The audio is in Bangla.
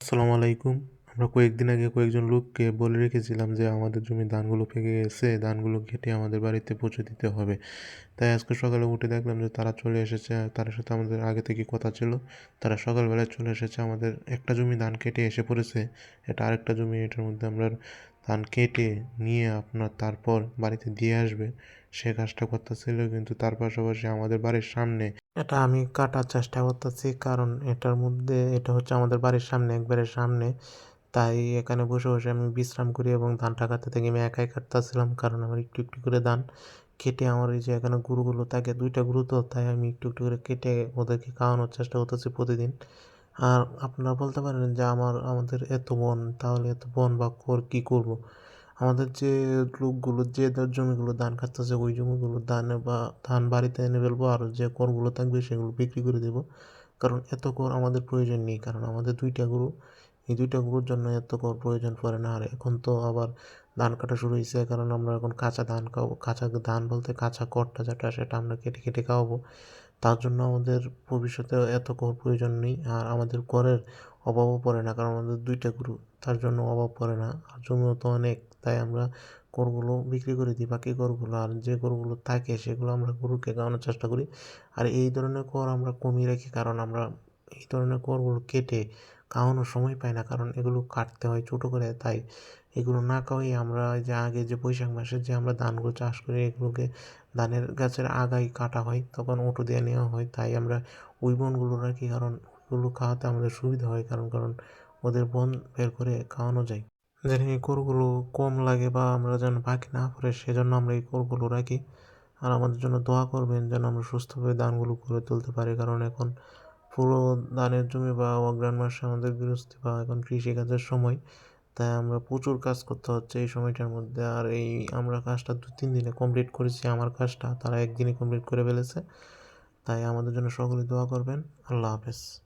আসসালামু আলাইকুম। আমরা কয়েকদিন আগে কয়েকজন লোককে বলে রেখেছিলাম যে আমাদের জমি ধানগুলো পেকে গেছে, ধানগুলো কেটে আমাদের বাড়িতে পৌঁছে দিতে হবে। তাই আজকে সকালে উঠে দেখলাম যে তারা চলে এসেছে তার সাথে আমাদের আগে থেকে কথা ছিল। তারা সকালবেলায় চলে এসেছে, আমাদের একটা জমি ধান কেটে এসে পড়েছে। এটা আরেকটা জমি, এটার মধ্যে আমরা ধান কেটে নিয়ে আপনার তারপর বাড়িতে দিয়ে আসবে। সে কাজটা করতেছিল কিন্তু তার পাশাপাশি আমাদের বাড়ির সামনে এটা আমি কাটার চেষ্টা করতেছি কারণ এটার মধ্যে এটা হচ্ছে আমাদের বাড়ির সামনে, একবারে সামনে। তাই এখানে বসে বসে আমি বিশ্রাম করি এবং ধানটা কাটতে থাকি। আমি একাই কাটতেছিলাম কারণ আমার একটু একটু করে ধান কেটে আমার এই যে এখানে গুরুগুলো থাকে, দুইটা গুরু তো, তাই আমি একটু একটু করে কেটে ওদেরকে খাওয়ানোর চেষ্টা করতেছি প্রতিদিন। আর আপনারা বলতে পারেন যে আমার, আমাদের এত বন, তাহলে এত বন বা কর কী করব? আমাদের যে লোকগুলো, যে জমিগুলো ধান কাটতেছে ওই জমিগুলো ধান বা ধান বাড়িতে এনে ফেলব আর যে করগুলো থাকবে সেগুলো বিক্রি করে দেবো। কারণ এত কর আমাদের প্রয়োজন নেই, কারণ আমাদের দুইটা গরু, এই দুইটা গরুর জন্য এত কর প্রয়োজন পড়ে না। আর এখন তো আবার ধান কাটা শুরু হয়েছে, কারণ আমরা এখন কাঁচা ধান খাব কাঁচা ধান বলতে কাঁচা করটা যেটা, সেটা আমরা কেটে কেটে খাওয়াবো। তার জন্য আমাদের ভবিষ্যতে এত কর প্রয়োজন নেই। আর আমাদের করের অভাবও পড়ে না, কারণ আমাদের দুইটা গরু, তার জন্য অভাব পড়ে না। আর জমিও তো অনেক, তাই আমরা গরুগুলো বিক্রি করে দিই, বাকি গরুগুলো আর যে গরুগুলো থাকে, সেগুলো আমরা গরুকে খাওয়ানোর চেষ্টা করি। আর এই ধরনের কর আমরা কমিয়ে রাখি, কারণ আমরা এই ধরনের করগুলো কেটে খাওয়ানোর সময় পাই না, কারণ এগুলো কাটতে হয় ছোটো করে, তাই এগুলো না খাওয়াই আমরা যে আগে যে বৈশাখ মাসে যে আমরা ধানগুলো চাষ করি এগুলোকে ধানের গাছের আগায় কাটা হয়, তখন ওটো দিয়ে নেওয়া হয়, তাই আমরা ওই বনগুলো রাখি, কারণ ওগুলো খাওয়াতে আমাদের সুবিধা হয়, কারণ কারণ ওদের বন বের করে খাওয়ানো যায়। যেন এই গরুগুলো কম লাগে বা আমরা যেন বাকি না পড়ে, সেজন্য আমরা এই গরুগুলো রাখি। আর আমাদের জন্য দোয়া করবেন যেন আমরা সুস্থভাবে ধানগুলো করে তুলতে পারি, কারণ এখন পুরো ধানের জমি বা অগ্রাণ মাসে আমাদের গৃহস্থী বা এখন কৃষিকাজের সময়, তাই আমরা প্রচুর কাজ করতে হচ্ছে এই সময়টার মধ্যে। আর এই আমরা কাজটা দু, তিন দিনে কমপ্লিট করেছি, আমার কাজটা, তারা একদিনে কমপ্লিট করে ফেলেছে। তাই আমাদের জন্য সকলে দোয়া করবেন। আল্লাহ হাফেজ।